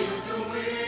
you to win.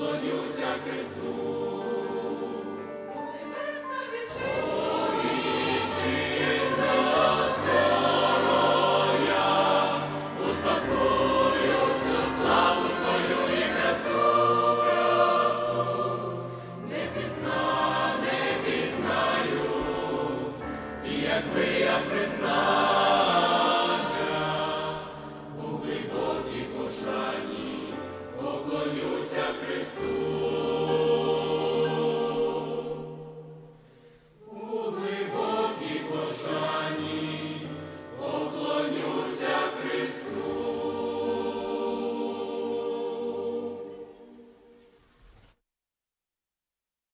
поклонюся Христу. Christus.